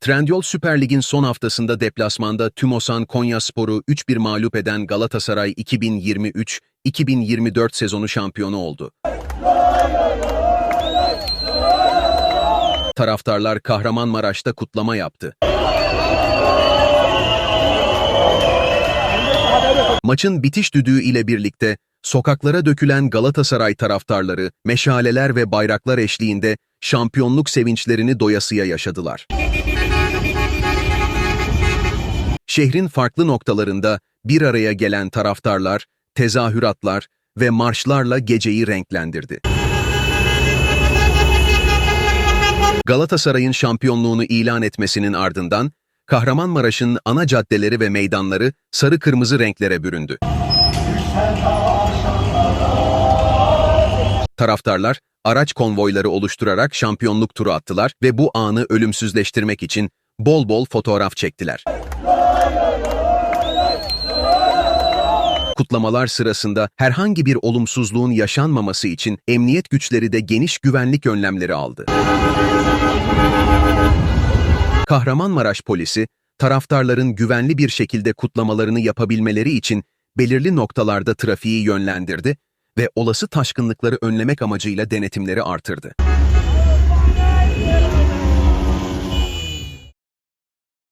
Trendyol Süper Lig'in son haftasında deplasmanda Tümosan Konyaspor'u 3-1 mağlup eden Galatasaray 2023-2024 sezonu şampiyonu oldu. Taraftarlar Kahramanmaraş'ta kutlama yaptı. Maçın bitiş düdüğü ile birlikte sokaklara dökülen Galatasaray taraftarları meşaleler ve bayraklar eşliğinde şampiyonluk sevinçlerini doyasıya yaşadılar. Şehrin farklı noktalarında bir araya gelen taraftarlar, tezahüratlar ve marşlarla geceyi renklendirdi. Galatasaray'ın şampiyonluğunu ilan etmesinin ardından Kahramanmaraş'ın ana caddeleri ve meydanları sarı-kırmızı renklere büründü. Taraftarlar araç konvoyları oluşturarak şampiyonluk turu attılar ve bu anı ölümsüzleştirmek için bol bol fotoğraf çektiler. Kutlamalar sırasında herhangi bir olumsuzluğun yaşanmaması için emniyet güçleri de geniş güvenlik önlemleri aldı. Kahramanmaraş polisi, taraftarların güvenli bir şekilde kutlamalarını yapabilmeleri için belirli noktalarda trafiği yönlendirdi ve olası taşkınlıkları önlemek amacıyla denetimleri artırdı.